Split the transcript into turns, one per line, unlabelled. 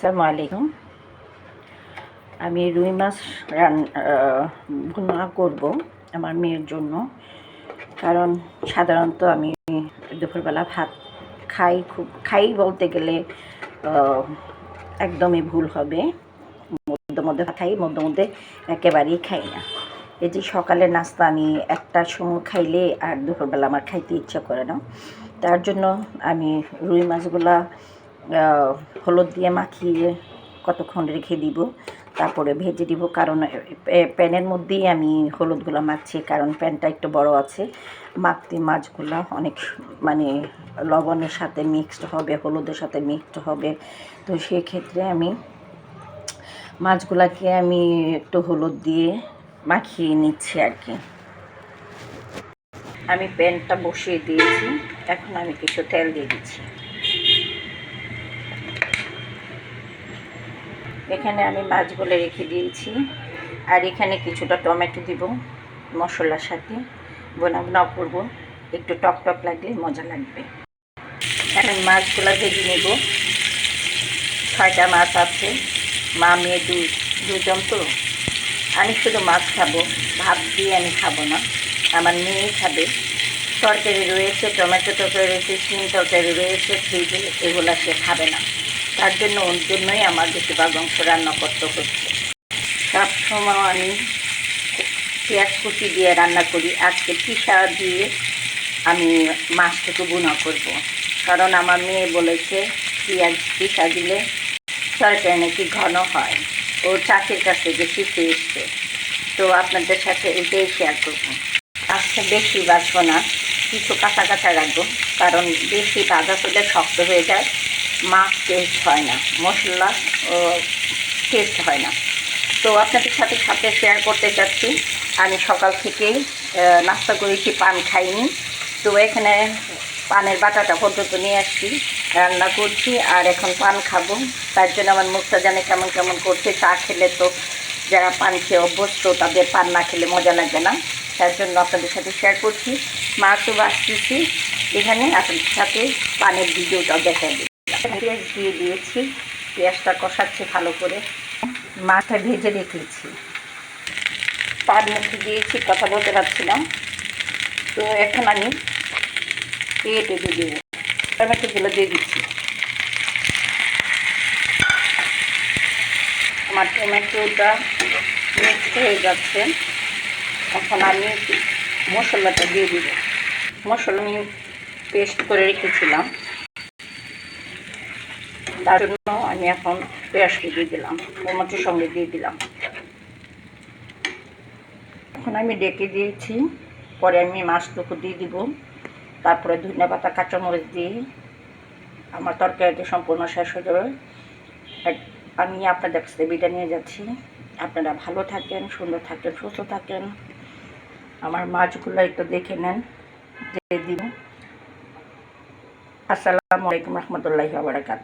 আসসালামু আলাইকুম। আমি রুই মাছ রান ভুনা করব আমার মেয়ের জন্য। কারণ সাধারণত আমি দুপুরবেলা ভাত খাই খুব, খাই বলতে গেলে একদমই ভুল হবে। মধ্যে মধ্যে খাই, মধ্যে মধ্যে একেবারেই খাই না। এই যে সকালের নাস্তা আমি একটার সময় খাইলে আর দুপুরবেলা আমার খাইতে ইচ্ছা করে না। তার জন্য আমি রুই মাছগুলা হলুদ দিয়ে মাখিয়ে কতক্ষণ রেখে দিব, তারপরে ভেজে দিব। কারণ প্যানের মধ্যেই আমি হলুদগুলো মাখছি, কারণ প্যানটা একটু বড় আছে। মাখতে মাছগুলো অনেক মানে লবণের সাথে মিক্সড হবে, হলুদের সাথে মিক্সড হবে। তো সেক্ষেত্রে আমি মাছগুলাকে আমি একটু হলুদ দিয়ে মাখিয়ে নিচ্ছি আর কি। আমি প্যানটা বসিয়ে দিয়েছি, এখন আমি কিছু তেল দিয়ে দিচ্ছি। এখানে আমি মাছগুলো রেখে দিয়েছি। আর এখানে কিছুটা টমেটো দিব, মশলার সাথে। বোনা বোনা করব, একটু টক টক লাগলে মজা লাগবে। এখন মাছগুলো ভেজে নেব। ছয়টা মাছ আছে, মা, মেয়ে দুই দুজন তো। আমি শুধু মাছ খাব, ভাত দিয়ে আমি খাব না। আমার মেয়ে খাবে। তরকারি রয়েছে, টমেটো তরকারি রয়েছে সিম তরকারি রয়েছে, ফ্রিজে, এগুলো সে খাবে না। তার জন্য ওর জন্যই আমার বেশিরভাগ অংশ রান্না করতে হচ্ছে। সব সময় আমি পেঁয়াজ কুচি দিয়ে রান্না করি, আজকে পিসা দিয়ে আমি মাছটুকু বুনা করব। কারণ আমার মেয়ে বলেছে, পেঁয়াজ পিসা দিলে তরকারি নাকি ঘন হয়। ও চাষির কাছে শিখে এসছে তো আপনাদের সাথে এটাই শেয়ার করব। আজকে বেশি বাঁচবো না, কিছু কাঁচা কাঁচা রাখব। কারণ বেশি ভাজা করলে শক্ত হয়ে যায়। মাছ টেস্ট হয় না, মশলা টেস্ট হয় না। তো আপনাদের সাথে সাথে শেয়ার করতে চাচ্ছি। আমি সকাল থেকেই নাস্তা করেছি, পান খাইনি। তো এখানে পানের বাটাটা পর্যন্ত নিয়ে আসছি, রান্না করছি, আর এখন পান খাব। তার জন্য আমার মুখটা জানে কেমন কেমন করছে, চা খেলে তো যারা পান খেয়ে অভ্যস্ত, তাদের পান না খেলে মজা লাগে না। তার জন্য আপনাদের সাথে শেয়ার করছি। মাছও বাঁচতেছি এখানে আপনাদের সাথে পানের ভিডিওটা দেখা পেঁয়াজ দিয়ে দিয়েছি, পেঁয়াজটা কষাচ্ছি ভালো করে। মাছটা ভেজে রেখেছি। পান মুখে দিয়েছি, কথা বলতে পারছিলাম। তো এখন আমি পেটে দিয়ে দেবো। টমেটোগুলো দিয়ে দিচ্ছি। আমার টমেটোটা মিক্স হয়ে যাচ্ছে। এখন আমি মশলাটা দিয়ে দেবো। মশলা আমি পেস্ট করে রেখেছিলাম। তার জন্য আমি এখন পেঁয়াজকে দিয়ে দিলাম, টমেটোর সঙ্গে দিয়ে দিলাম। এখন আমি ডেকে দিয়েছি, পরে আমি মাছটুকু দিয়ে দিব। তারপরে ধনিয়া পাতা, কাঁচামরিচ দিয়ে আমার তরকারিটি সম্পূর্ণ শেষ হয়ে যাবে। আমি আপনাদের কাছে বিটা নিয়ে যাচ্ছি। আপনারা ভালো থাকেন, সুন্দর থাকেন, সুস্থ থাকেন। আমার মাছগুলো একটু দেখে নেন, দিয়ে দিন আসসালামু আলাইকুম রহমতুল্লাহি বারাকাত